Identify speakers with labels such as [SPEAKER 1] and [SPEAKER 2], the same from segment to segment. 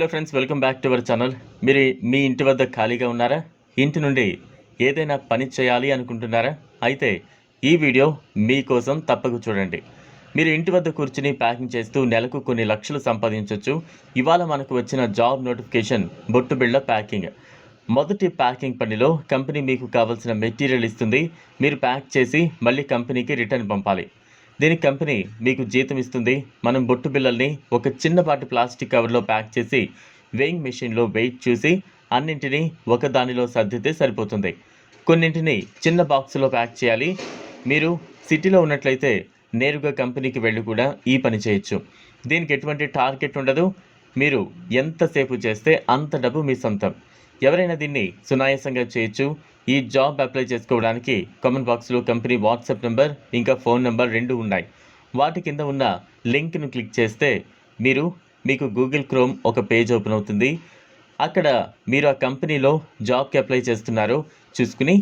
[SPEAKER 1] Hello friends welcome back to our channel మీరు మీ ఇంటి వద్ద ఖాళీగా ఉన్నారా? ఇంటి నుండి ఏదైనా పని చేయాలి అనుకుంటున్నారా? అయితే ఈ వీడియో మీకోసం తప్పక చూడండి. మీరు ఇంటి వద్ద కూర్చుని ప్యాకింగ్ చేస్తూ నెలకు కొన్ని లక్షలు సంపాదించవచ్చు ఇవాళ మనకు వచ్చిన జాబ్ నోటిఫికేషన్ బొట్టు బిళ్ళ ప్యాకింగ్. మొదటి ప్యాకింగ్ పనిలో కంపెనీ మీకు కావాల్సిన మెటీరియల్ ఇస్తుంది. మీరు ప్యాక్ చేసి మళ్ళీ కంపెనీకి రిటర్న్ పంపాలి. దీనికి కంపెనీ మీకు జీతం ఇస్తుంది. మనం బొట్టు బిల్లల్ని ఒక చిన్నపాటి ప్లాస్టిక్ కవర్లో ప్యాక్ చేసి వెయింగ్ మెషిన్లో వెయిట్ చూసి అన్నింటినీ ఒక దానిలో సర్దితే సరిపోతుంది. కొన్నింటిని చిన్న బాక్సులో ప్యాక్ చేయాలి. మీరు సిటీలో ఉన్నట్లయితే నేరుగా కంపెనీకి వెళ్ళి కూడా ఈ పని చేయొచ్చు. దీనికి ఎటువంటి టార్గెట్ ఉండదు. మీరు ఎంతసేపు చేస్తే అంత డబ్బు మీ సొంతం. ఎవరైనా దీన్ని సునాయాసంగా చేయొచ్చు. ఈ జాబ్ అప్లై చేసుకోవడానికి కామెంట్ బాక్స్లో కంపెనీ వాట్సాప్ నెంబర్ ఇంకా ఫోన్ నెంబర్ రెండు ఉన్నాయి. వాటి కింద ఉన్న లింక్ను క్లిక్ చేస్తే మీరు మీకు గూగుల్ క్రోమ్ ఒక పేజ్ ఓపెన్ అవుతుంది. అక్కడ మీరు ఆ కంపెనీలో జాబ్కి అప్లై చేస్తున్నారో చూసుకుని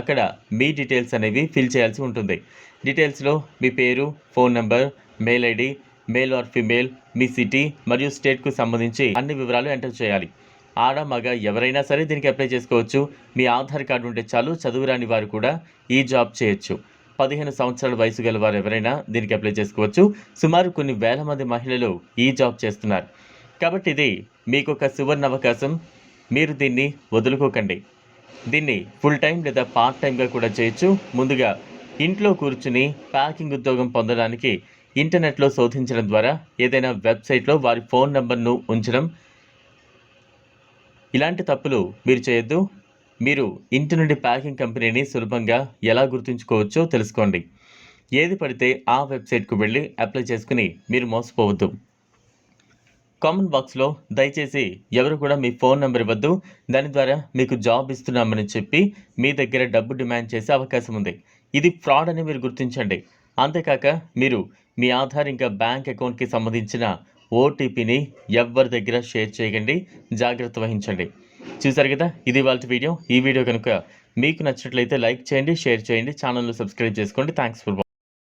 [SPEAKER 1] అక్కడ మీ డీటెయిల్స్ అనేవి ఫిల్ చేయాల్సి ఉంటుంది. డీటెయిల్స్లో మీ పేరు phone number mail ID male or female me city మరియు స్టేట్కు సంబంధించి అన్ని వివరాలు ఎంటర్ చేయాలి. ఆడ మగ ఎవరైనా సరే దీనికి అప్లై చేసుకోవచ్చు. మీ ఆధార్ కార్డు ఉంటే చాలు చదువురాని వారు కూడా ఈ జాబ్ చేయొచ్చు. పదిహేను సంవత్సరాల వయసు గల వారు ఎవరైనా దీనికి అప్లై చేసుకోవచ్చు. సుమారు కొన్ని వేల మంది మహిళలు ఈ జాబ్ చేస్తున్నారు. కాబట్టి ఇది మీకు ఒక సువర్ణ అవకాశం మీరు దీన్ని వదులుకోకండి. దీన్ని ఫుల్ టైం లేదా పార్ట్ టైంగా కూడా చేయొచ్చు. ముందుగా ఇంట్లో కూర్చుని ప్యాకింగ్ ఉద్యోగం పొందడానికి ఇంటర్నెట్లో శోధించడం ద్వారా ఏదైనా వెబ్సైట్లో వారి ఫోన్ నెంబర్ను ఉంచడం ఇలాంటి తప్పులు మీరు చేయొద్దు. మీరు ఇంటి నుండి ప్యాకింగ్ కంపెనీని సులభంగా ఎలా గుర్తుంచుకోవచ్చో తెలుసుకోండి. ఏది పడితే ఆ వెబ్సైట్కు వెళ్ళి అప్లై చేసుకుని మీరు మోసపోవద్దు. కామెంట్ బాక్స్లో దయచేసి ఎవరు కూడా మీ ఫోన్ నెంబర్ ఇవ్వద్దు. దాని ద్వారా మీకు జాబ్ ఇస్తున్నామని చెప్పి మీ దగ్గర డబ్బు డిమాండ్ చేసే అవకాశం ఉంది. ఇది ఫ్రాడ్ అని మీరు గుర్తించండి. అంతేకాక మీరు మీ ఆధార్ ఇంకా బ్యాంక్ అకౌంట్కి సంబంధించిన ఓటీపీని ఎవ్వరి దగ్గర షేర్ చేయకండి జాగ్రత్త వహించండి. చూసారు కదా? ఇది వాళ్ళ వీడియో. ఈ వీడియో కనుక మీకు నచ్చినట్లయితే లైక్ చేయండి షేర్ చేయండి ఛానల్ను సబ్స్క్రైబ్ చేసుకోండి. Thanks for